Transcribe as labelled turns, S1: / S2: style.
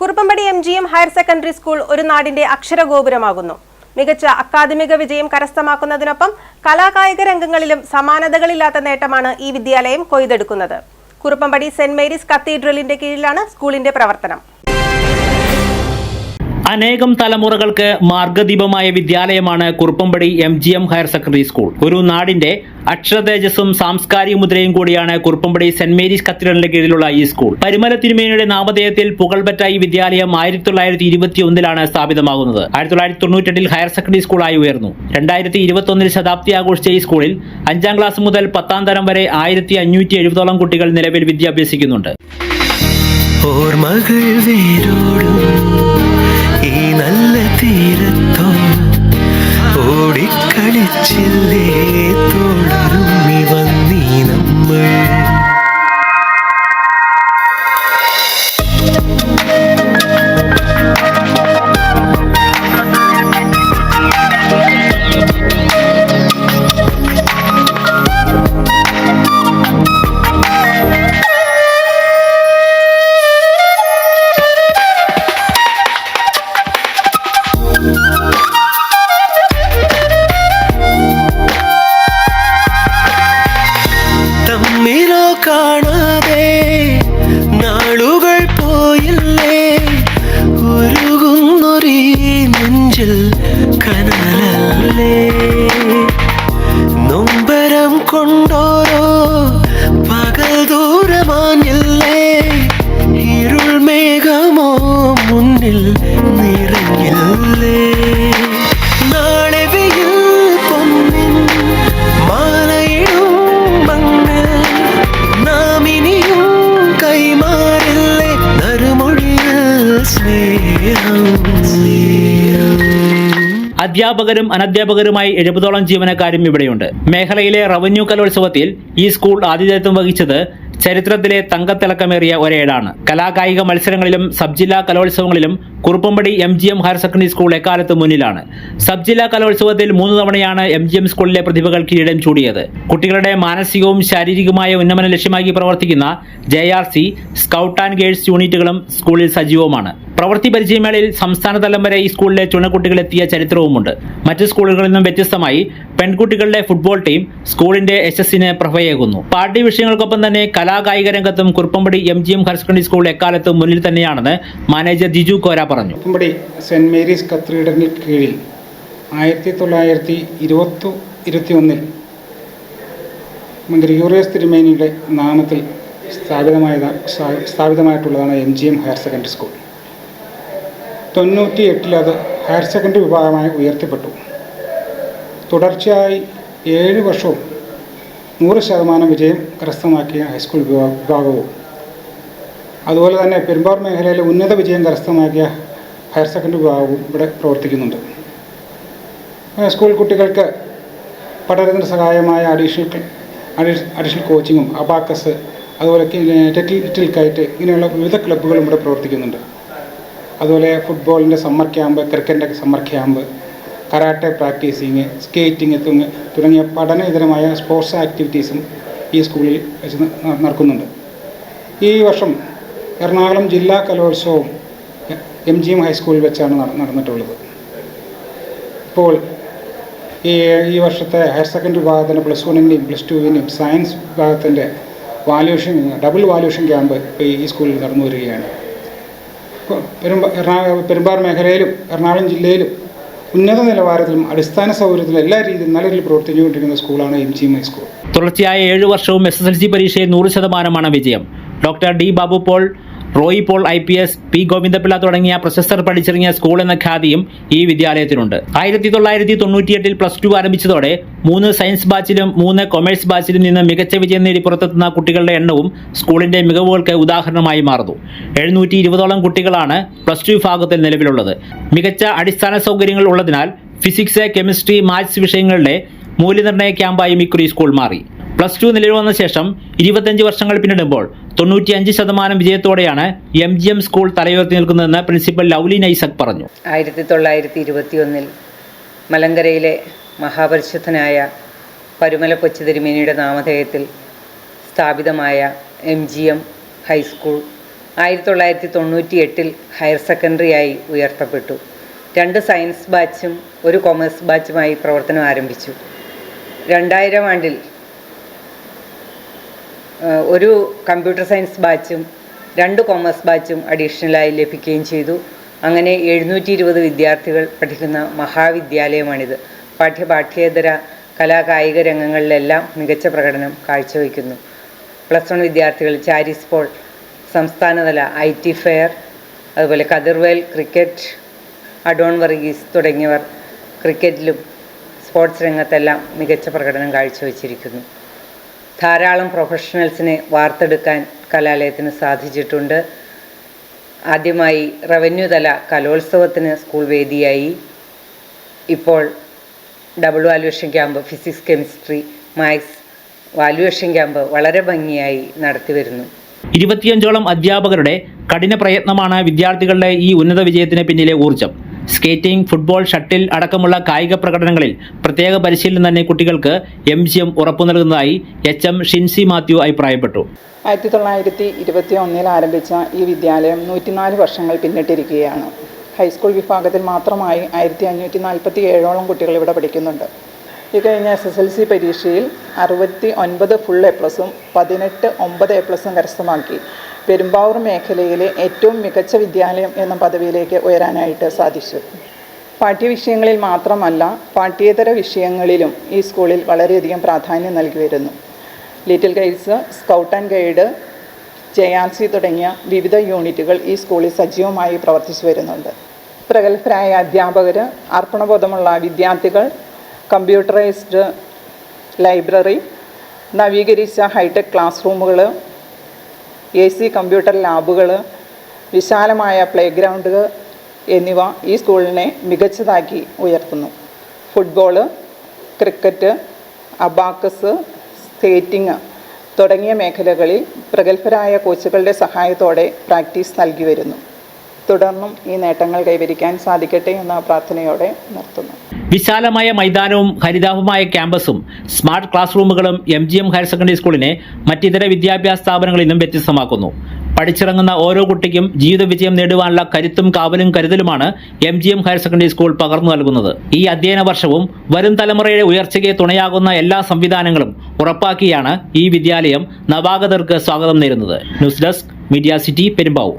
S1: Kuruppampady M G M higher secondary school ഒരു നാടിന്റെ അക്ഷരഗോപുരമാകുന്നു. മികച്ച അക്കാദമിക വിജയം കരസ്ഥമാക്കുന്നതിനൊപ്പം കലാകായിക രംഗങ്ങളിലും സമാനതകളില്ലാത്ത നേട്ടമാണ് ഈ വിദ്യാലയം കൊയ്തെടുക്കുന്നത്. കുറുപ്പമ്പടി സെന്റ് മേരീസ് കത്തീഡ്രലിന്റെ കീഴിലാണ് സ്കൂളിന്റെ പ്രവർത്തനം.
S2: അനേകം തലമുറകൾക്ക് മാർഗദീപമായ വിദ്യാലയമാണ് Kuruppampady M G M higher secondary school. ഒരു നാടിന്റെ അക്ഷരതേജസ്സും സാംസ്കാരിക മുദ്രയും കൂടിയാണ് കുറുപ്പമ്പടി സെന്റ് മേരീസ് കത്തീഡ്രലിന്റെ കീഴിലുള്ള ഈ സ്കൂൾ. പരിമല തിരുമേനിയുടെ നാമധേയത്തിൽ പുകൾപെറ്റ ഈ വിദ്യാലയം ആയിരത്തി തൊള്ളായിരത്തി ഇരുപത്തി ഒന്നിലാണ് സ്ഥാപിതമാകുന്നത്. ആയിരത്തി തൊള്ളായിരത്തി തൊണ്ണൂറ്റെട്ടിൽ ഹയർ സെക്കൻഡറി സ്കൂളായി ഉയർന്നു. രണ്ടായിരത്തി ഇരുപത്തി ഒന്നിൽ ശതാബ്ദി ആഘോഷിച്ച ഈ സ്കൂളിൽ അഞ്ചാം ക്ലാസ് മുതൽ പത്താം തരം വരെ ആയിരത്തി അഞ്ഞൂറ്റി എഴുപതോളം കുട്ടികൾ നിലവിൽ വിദ്യാഭ്യസിക്കുന്നുണ്ട്.
S3: ഓർമ്മകൾ വേരോടും ഈ നല്ല തീരത്തോ ഓടിക്കളിച്ചില്ലേ തോളരുമ്മി
S2: അധ്യാപകരും അനധ്യാപകരുമായി എഴുപതോളം ജീവനക്കാരും ഇവിടെയുണ്ട്. മേഖലയിലെ റവന്യൂ കലോത്സവത്തിൽ ഈ സ്കൂൾ ആതിഥേയത്വം വഹിച്ചത് ചരിത്രത്തിലെ തങ്കത്തിളക്കമേറിയ ഒരേടാണ്. കലാകായിക മത്സരങ്ങളിലും സബ് ജില്ലാ കലോത്സവങ്ങളിലും Kuruppampady M G M higher secondary school എക്കാലത്ത് മുന്നിലാണ്. സബ് ജില്ലാ കലോത്സവത്തിൽ മൂന്ന് തവണയാണ് എം ജി എം സ്കൂളിലെ പ്രതിഭകൾ കിരീടം ചൂടിയത്. കുട്ടികളുടെ മാനസികവും ശാരീരികവുമായ ഉന്നമനം ലക്ഷ്യമാക്കി പ്രവർത്തിക്കുന്ന J R C scout and girls യൂണിറ്റുകളും സ്കൂളിൽ സജീവമാണ്. പ്രവൃത്തി പരിചയമേളയിൽ സംസ്ഥാന തലം വരെ ഈ സ്കൂളിലെ ചുണക്കുട്ടികൾ എത്തിയ ചരിത്രവുമുണ്ട്. മറ്റ് സ്കൂളുകളിൽ നിന്നും വ്യത്യസ്തമായി പെൺകുട്ടികളുടെ ഫുട്ബോൾ ടീം സ്കൂളിന്റെ യശസ്സിന് പ്രഭയേകുന്നു പാഠ്യ വിഷയങ്ങൾക്കൊപ്പം തന്നെ കലാകായിക രംഗത്തും Kuruppampady M G M higher secondary school എക്കാലത്തും മുന്നിൽ തന്നെയാണെന്ന് മാനേജർ ജിജു കോര പറഞ്ഞു.
S4: കുമ്പടി സെന്റ് മേരീസ് കത്തീഡ്രലിന് കീഴിൽ ആയിരത്തി തൊള്ളായിരത്തി ഇരുപത്തി ഇരുപത്തി ഒന്നിൽ ഗ്രിഗോറിയസ് തിരുമേനിയുടെ നാമത്തിൽ സ്ഥാപിതമായ സ്ഥാപിതമായിട്ടുള്ളതാണ് M G M higher secondary school. തൊണ്ണൂറ്റി എട്ടിൽ അത് ഹയർ സെക്കൻഡറി വിഭാഗമായി ഉയർത്തിപ്പെട്ടു. തുടർച്ചയായി ഏഴ് വർഷവും നൂറ് ശതമാനം വിജയം കരസ്ഥമാക്കിയ ഹൈസ്കൂൾ വിഭാ- വിഭാഗവും. അതുപോലെ തന്നെ പെരുമ്പാവൂർ മേഖലയിലെ ഉന്നത വിജയം കരസ്ഥമാക്കിയ ഹയർ സെക്കൻഡറി വിഭാഗവും ഇവിടെ പ്രവർത്തിക്കുന്നുണ്ട്. സ്കൂൾ കുട്ടികൾക്ക് പഠനത്തിന് സഹായമായ അഡീഷണൽ അഡീഷണൽ കോച്ചിങ്ങും അബാക്കസ് അതുപോലെ ടെറ്റിൽ കയറ്റ് ഇങ്ങനെയുള്ള വിവിധ ക്ലബ്ബുകളും ഇവിടെ പ്രവർത്തിക്കുന്നുണ്ട്. അതുപോലെ ഫുട്ബോളിന്റെ സമ്മർ ക്യാമ്പ് ക്രിക്കറ്റിന്റെ summer camp karate practising skating തുടങ്ങിയ പഠനേതരമായ സ്പോർട്സ് ആക്ടിവിറ്റീസും ഈ സ്കൂളിൽ വെച്ച് നടക്കുന്നുണ്ട്. ഈ വർഷം എറണാകുളം ജില്ലാ കലോത്സവം എം ജി എം ഹൈസ്കൂളിൽ വെച്ചാണ് നടന്നിട്ടുള്ളത്. ഇപ്പോൾ ഈ ഈ വർഷത്തെ ഹയർ സെക്കൻഡറി വിഭാഗത്തിന്റെ പ്ലസ് വണ്ണിന്റെയും പ്ലസ് ടുവിന്റെയും സയൻസ് വിഭാഗത്തിന്റെ വാല്യൂഷൻ ഡബിൾ വാല്യൂഷൻ ക്യാമ്പ് ഈ സ്കൂളിൽ നടന്നു വരികയാണ് പെരുമ്പ എറണാകുളം പെരുമ്പാർ മേഖലയിലും എറണാകുളം ജില്ലയിലും ഉന്നത നിലവാരത്തിലും അടിസ്ഥാന സൗകര്യത്തിലും എല്ലാ രീതിയിലും നല്ല രീതിയിൽ പ്രവർത്തിച്ചുകൊണ്ടിരിക്കുന്ന സ്കൂളാണ് എം ജി എം സ്കൂൾ.
S2: തുടർച്ചയായ ഏഴ് വർഷവും എസ് എസ് എൽ സി പരീക്ഷയിൽ നൂറ് ശതമാനമാണ് വിജയം. Doctor D Babu Paul Roy Paul I P S P Govindapillai തുടങ്ങിയ പ്രശസ്തർ പഠിച്ചിറങ്ങിയ സ്കൂൾ എന്ന ഖ്യാതിയും ഈ വിദ്യാലയത്തിനുണ്ട്. ആയിരത്തി തൊള്ളായിരത്തി തൊണ്ണൂറ്റിയെട്ടിൽ പ്ലസ് ടു ആരംഭിച്ചതോടെ മൂന്ന് സയൻസ് ബാച്ചിലും മൂന്ന് കൊമേഴ്സ് ബാച്ചിലും നിന്ന് മികച്ച വിജയം നേടി പുറത്തെത്തുന്ന കുട്ടികളുടെ എണ്ണവും സ്കൂളിന്റെ മികവുകൾക്ക് ഉദാഹരണമായി മാറുന്നു. എഴുന്നൂറ്റി ഇരുപതോളം കുട്ടികളാണ് പ്ലസ് ടു വിഭാഗത്തിൽ നിലവിലുള്ളത്. മികച്ച അടിസ്ഥാന സൗകര്യങ്ങൾ ഉള്ളതിനാൽ ഫിസിക്സ് കെമിസ്ട്രി മാത്സ് വിഷയങ്ങളുടെ മൂല്യനിർണയ ക്യാമ്പായും ഇക്കുറി സ്കൂൾ മാറി. പ്ലസ് ടു നിലവിൽ വന്ന ശേഷം ഇരുപത്തഞ്ച് വർഷങ്ങൾ പിന്നിടുമ്പോൾ തൊണ്ണൂറ്റിയഞ്ച് ശതമാനം വിജയത്തോടെയാണ് എം ജി എം സ്കൂൾ തലയുയർത്തി നിൽക്കുന്നതെന്ന് പ്രിൻസിപ്പൽ ലൗലിൻ നൈസക് പറഞ്ഞു.
S5: ആയിരത്തി തൊള്ളായിരത്തി ഇരുപത്തിയൊന്നിൽ മലങ്കരയിലെ മഹാപരിശുദ്ധനായ പരുമല കൊച്ചു തിരുമേനിയുടെ നാമധേയത്തിൽ സ്ഥാപിതമായ എം ജി എം ഹൈസ്കൂൾ ആയിരത്തി തൊള്ളായിരത്തി തൊണ്ണൂറ്റി എട്ടിൽ ഹയർ സെക്കൻഡറിയായി ഉയർത്തപ്പെട്ടു. രണ്ട് സയൻസ് ബാച്ചും ഒരു കൊമേഴ്സ് ബാച്ചുമായി പ്രവർത്തനം ആരംഭിച്ചു. രണ്ടായിരം ആണ്ടിൽ ഒരു കമ്പ്യൂട്ടർ സയൻസ് ബാച്ചും രണ്ട് കോമേഴ്സ് ബാച്ചും അഡീഷണലായി ലഭിക്കുകയും ചെയ്തു. അങ്ങനെ എഴുന്നൂറ്റി ഇരുപത് വിദ്യാർത്ഥികൾ പഠിക്കുന്ന മഹാവിദ്യാലയമാണിത്. പാഠ്യ പാഠ്യേതര കലാകായിക രംഗങ്ങളിലെല്ലാം മികച്ച പ്രകടനം കാഴ്ചവെക്കുന്നു പ്ലസ് വൺ വിദ്യാർത്ഥികൾ ചാരിസ് പോൾ സംസ്ഥാനതല ഐ ടി ഫെയർ അതുപോലെ കതിർവേൽ ക്രിക്കറ്റ് അഡോൺ വർഗീസ് തുടങ്ങിയവർ ക്രിക്കറ്റിലും സ്പോർട്സ് രംഗത്തെല്ലാം മികച്ച പ്രകടനം കാഴ്ചവെച്ചിരിക്കുന്നു. ധാരാളം പ്രൊഫഷണൽസിനെ വാർത്തെടുക്കാൻ കലാലയത്തിന് സാധിച്ചിട്ടുണ്ട്. ആദ്യമായി റവന്യൂ തല കലോത്സവത്തിന് സ്കൂൾ വേദിയായി. ഇപ്പോൾ double valuation camp physics chemistry maths valuation camp വളരെ ഭംഗിയായി നടത്തി വരുന്നു.
S2: ഇരുപത്തിയഞ്ചോളം അധ്യാപകരുടെ കഠിന പ്രയത്നമാണ് വിദ്യാർത്ഥികളുടെ ഈ ഉന്നത വിജയത്തിന് പിന്നിലെ ഊർജം സ്കേറ്റിംഗ് ഫുട്ബോൾ ഷട്ടിൽ അടക്കമുള്ള കായിക പ്രകടനങ്ങളിൽ പ്രത്യേക പരിശീലനം തന്നെ കുട്ടികൾക്ക് എം ജി എം ഉറപ്പു നൽകുന്നതായി എച്ച് എം ഷിൻസി മാത്യു അഭിപ്രായപ്പെട്ടു.
S6: ആയിരത്തി തൊള്ളായിരത്തി ഇരുപത്തി ഒന്നിൽ ആരംഭിച്ച ഈ വിദ്യാലയം നൂറ്റിനാല് വർഷങ്ങൾ പിന്നിട്ടിരിക്കുകയാണ്. ഹൈസ്കൂൾ വിഭാഗത്തിൽ മാത്രമായി ആയിരത്തി അഞ്ഞൂറ്റി നാൽപ്പത്തി ഏഴോളം കുട്ടികൾ ഇവിടെ പഠിക്കുന്നുണ്ട്. ഈ കഴിഞ്ഞ എസ് എസ് എൽ സി പരീക്ഷയിൽ അറുപത്തി ഒൻപത് ഫുൾ എ പ്ലസും പതിനെട്ട് ഒമ്പത് എ പ്ലസും കരസ്ഥമാക്കി. പെരുമ്പാവൂർ മേഖലയിലെ ഏറ്റവും മികച്ച വിദ്യാലയം എന്ന പദവിയിലേക്ക് ഉയരാനായിട്ട് സാധിച്ചു. പാഠ്യവിഷയങ്ങളിൽ മാത്രമല്ല പാഠ്യേതര വിഷയങ്ങളിലും ഈ സ്കൂളിൽ വളരെയധികം പ്രാധാന്യം നൽകി വരുന്നു little guides scout and guide J R C തുടങ്ങിയ വിവിധ യൂണിറ്റുകൾ ഈ സ്കൂളിൽ സജീവമായി പ്രവർത്തിച്ചു വരുന്നുണ്ട്. പ്രഗത്ഭരായ അധ്യാപകർ അർപ്പണബോധമുള്ള വിദ്യാർത്ഥികൾ കമ്പ്യൂട്ടറൈസ്ഡ് ലൈബ്രറി നവീകരിച്ച ഹൈടെക് ക്ലാസ് റൂമുകൾ എ സി കമ്പ്യൂട്ടർ ലാബുകൾ വിശാലമായ പ്ലേ ഗ്രൗണ്ടുകൾ എന്നിവ ഈ സ്കൂളിനെ മികച്ചതാക്കി ഉയർത്തുന്നു. ഫുട്ബോൾ ക്രിക്കറ്റ് അബാക്കസ് സ്കേറ്റിംഗ് തുടങ്ങിയ മേഖലകളിൽ പ്രഗത്ഭരായ കോച്ചുകളുടെ സഹായത്തോടെ പ്രാക്ടീസ് നൽകി വരുന്നു. തുടർന്നും ഈ നേട്ടങ്ങൾ കൈവരിക്കാൻ സാധിക്കട്ടെ എന്ന പ്രാർത്ഥനയോടെ നിർത്തുന്നു.
S2: വിശാലമായ മൈതാനവും ഹരിതാഭമായ ക്യാമ്പസും സ്മാർട്ട് ക്ലാസ് റൂമുകളും M G M higher secondary സ്കൂളിനെ മറ്റിതര വിദ്യാഭ്യാസ സ്ഥാപനങ്ങളിൽ നിന്നും വ്യത്യസ്തമാക്കുന്നു. പഠിച്ചിറങ്ങുന്ന ഓരോ കുട്ടിക്കും ജീവിത വിജയം നേടുവാനുള്ള കരുത്തും കാവലും കരുതലുമാണ് M G M higher secondary school പകർന്നു നൽകുന്നത്. ഈ അധ്യയന വർഷവും വരും തലമുറയുടെ ഉയർച്ചയ്ക്ക് തുണയാകുന്ന എല്ലാ സംവിധാനങ്ങളും ഉറപ്പാക്കിയാണ് ഈ വിദ്യാലയം നവാഗതർക്ക് സ്വാഗതം നേരുന്നത്. News desk media city Perumbavoor.